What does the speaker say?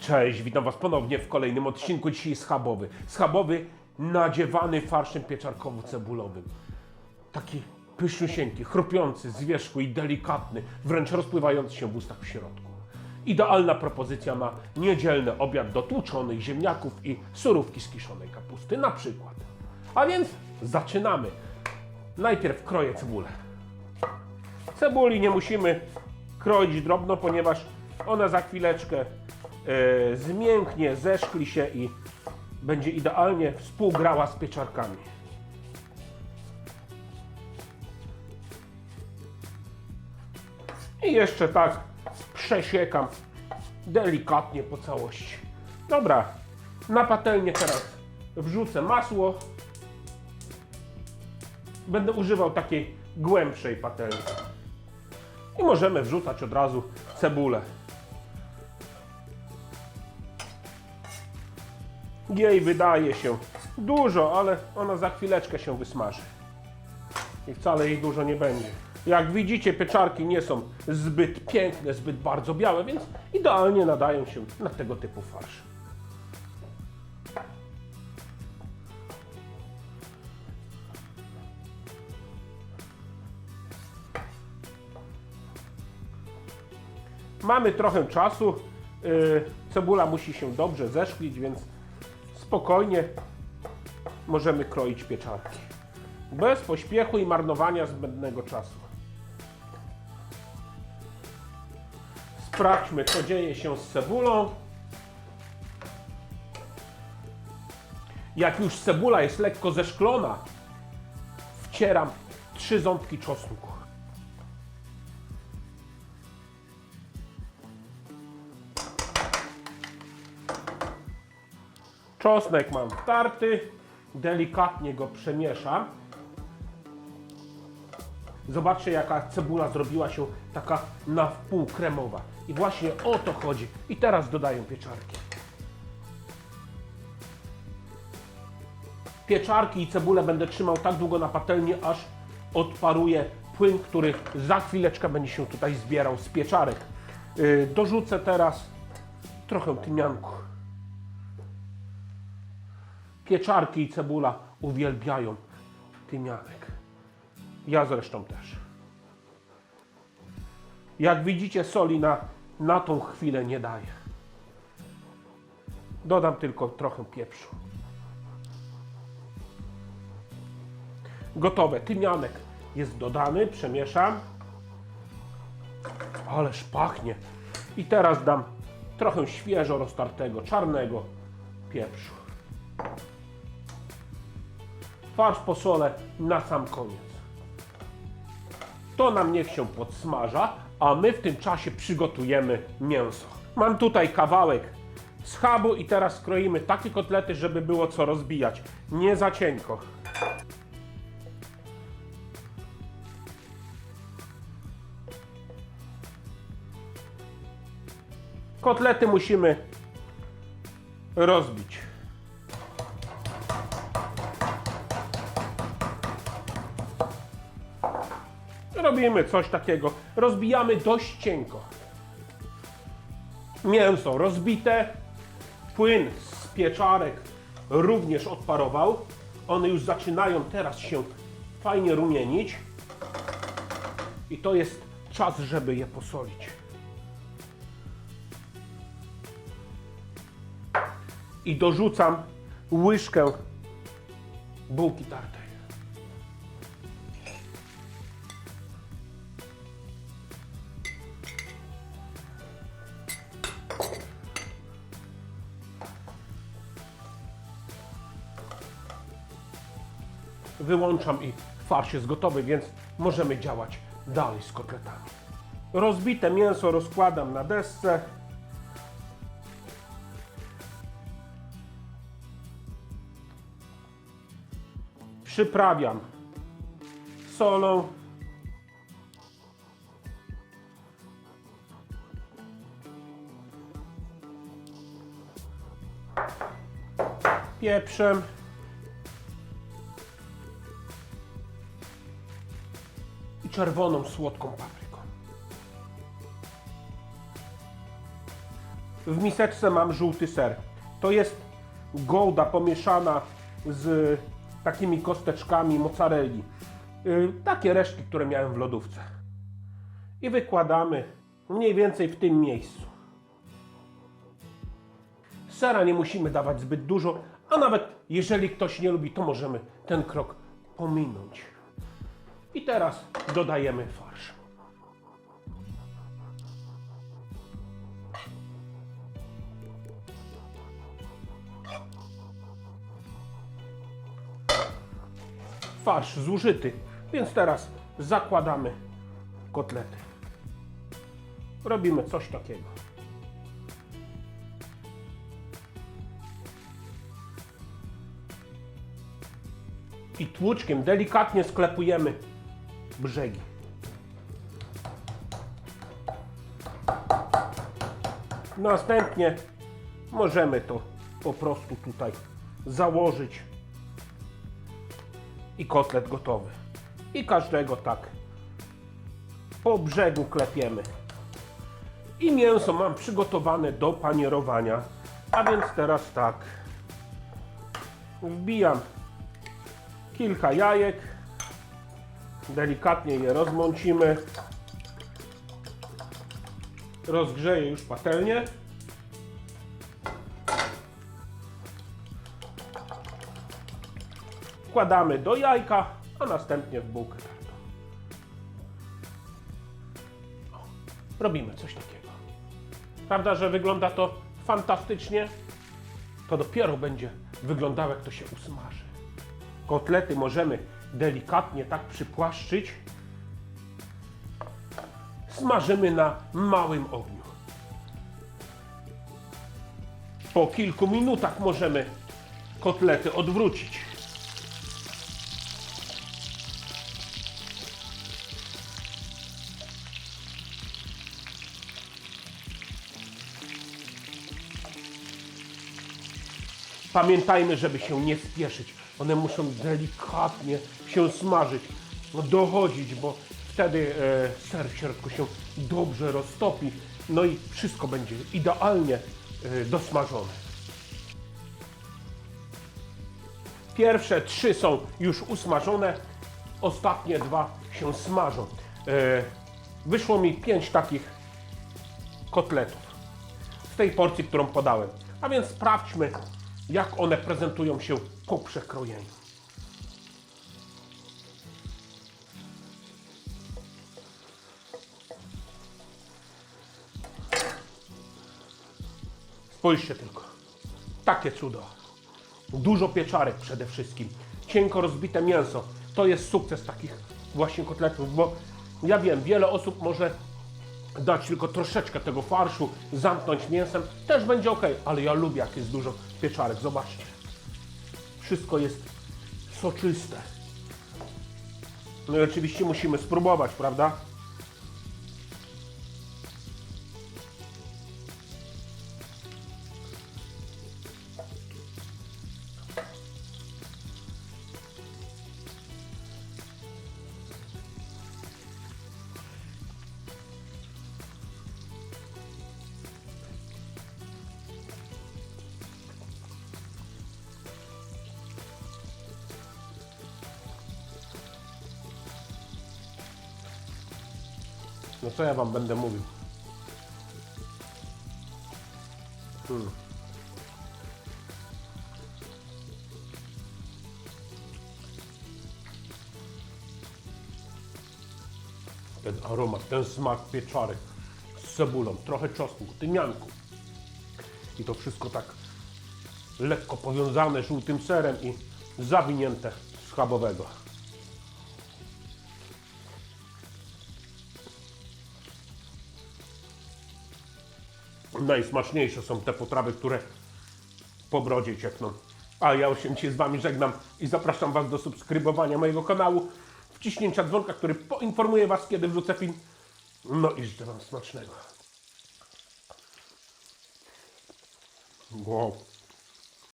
Cześć, witam Was ponownie w kolejnym odcinku. Dzisiaj schabowy. Schabowy nadziewany farszem pieczarkowo-cebulowym. Taki pyszniusieńki, chrupiący z wierzchu i delikatny, wręcz rozpływający się w ustach w środku. Idealna propozycja na niedzielny obiad do tłuczonych ziemniaków i surówki z kiszonej kapusty na przykład. A więc zaczynamy. Najpierw kroję cebulę. Cebuli nie musimy kroić drobno, ponieważ ona za chwileczkę zmięknie, zeszkli się i będzie idealnie współgrała z pieczarkami. I jeszcze tak przesiekam delikatnie po całości. Dobra, na patelnię teraz wrzucę masło. Będę używał takiej głębszej patelni. I możemy wrzucać od razu cebulę. Jej wydaje się dużo, ale ona za chwileczkę się wysmaży. I wcale jej dużo nie będzie. Jak widzicie, pieczarki nie są zbyt piękne, zbyt bardzo białe, więc idealnie nadają się na tego typu farsz. Mamy trochę czasu. Yy, Cebula musi się dobrze zeszklić, więc spokojnie możemy kroić pieczarki. Bez pośpiechu i marnowania zbędnego czasu. Sprawdźmy, co dzieje się z cebulą. Jak już cebula jest lekko zeszklona, wcieram trzy ząbki czosnku. Czosnek mam tarty, delikatnie go przemieszam. Zobaczcie, jaka cebula zrobiła się taka na wpół kremowa. I właśnie o to chodzi. I teraz dodaję pieczarki. Pieczarki i cebulę będę trzymał tak długo na patelni, aż odparuje płyn, który za chwileczkę będzie się tutaj zbierał z pieczarek. Yy, dorzucę teraz trochę tymianku. Pieczarki i cebula uwielbiają tymianek. Ja zresztą też. Jak widzicie, soli na, na tą chwilę nie daję. Dodam tylko trochę pieprzu. Gotowe. Tymianek jest dodany, przemieszam. Ależ pachnie. I teraz dam trochę świeżo roztartego, czarnego pieprzu. Farsz posolę na sam koniec. To nam niech się podsmaża, a my w tym czasie przygotujemy mięso. Mam tutaj kawałek schabu i teraz kroimy takie kotlety, żeby było co rozbijać. Nie za cienko. Kotlety musimy rozbić. Robimy coś takiego. Rozbijamy dość cienko. Mięso rozbite, płyn z pieczarek również odparował. One już zaczynają teraz się fajnie rumienić. I to jest czas, żeby je posolić. I dorzucam łyżkę bułki tartej. Wyłączam i farsz jest gotowy, więc możemy działać dalej z kotletami. Rozbite mięso rozkładam na desce. Przyprawiam solą. Pieprzem. Czerwoną, słodką papryką. W miseczce mam żółty ser. To jest gołda pomieszana z takimi kosteczkami mozzarelli. Yy, takie resztki, które miałem w lodówce. I wykładamy mniej więcej w tym miejscu. Sera nie musimy dawać zbyt dużo, a nawet jeżeli ktoś nie lubi, to możemy ten krok pominąć. I teraz dodajemy farsz. Farsz zużyty, więc teraz zakładamy kotlety. Robimy coś takiego. I tłuczkiem delikatnie sklepujemy brzegi. Następnie możemy to po prostu tutaj założyć i kotlet gotowy. I każdego tak po brzegu klepiemy. I mięso mam przygotowane do panierowania. A więc teraz tak. Wbijam kilka jajek. Delikatnie je rozmącimy. Rozgrzeję już patelnię. Wkładamy do jajka, a następnie w bułkę tartą. Robimy coś takiego. Prawda, że wygląda to fantastycznie? To dopiero będzie wyglądało, jak to się usmaży. Kotlety możemy delikatnie tak przypłaszczyć. Smażymy na małym ogniu. Po kilku minutach możemy kotlety odwrócić. Pamiętajmy, żeby się nie spieszyć. One muszą delikatnie się smażyć, no, dochodzić, bo wtedy e, ser w środku się dobrze roztopi. No i wszystko będzie idealnie e, dosmażone. Pierwsze trzy są już usmażone, ostatnie dwa się smażą. E, wyszło mi pięć takich kotletów z tej porcji, którą podałem. A więc sprawdźmy, jak one prezentują się po przekrojeniu. Spójrzcie tylko. Takie cudo. Dużo pieczarek przede wszystkim. Cienko rozbite mięso. To jest sukces takich właśnie kotletów, bo ja wiem, wiele osób może dać tylko troszeczkę tego farszu, zamknąć mięsem, też będzie ok, ale ja lubię, jak jest dużo pieczarek. Zobaczcie. Wszystko jest soczyste. No i oczywiście musimy spróbować, prawda? No co ja wam będę mówił? Hmm. Ten aromat, ten smak pieczarek z cebulą, trochę czosnku, tymianku. I to wszystko tak lekko powiązane żółtym serem i zawinięte schabowego. Najsmaczniejsze są te potrawy, które po brodzie ciekną. A ja się z Wami żegnam i zapraszam Was do subskrybowania mojego kanału, wciśnięcia dzwonka, który poinformuje Was, kiedy wrzucę film. No i życzę Wam smacznego. Wow.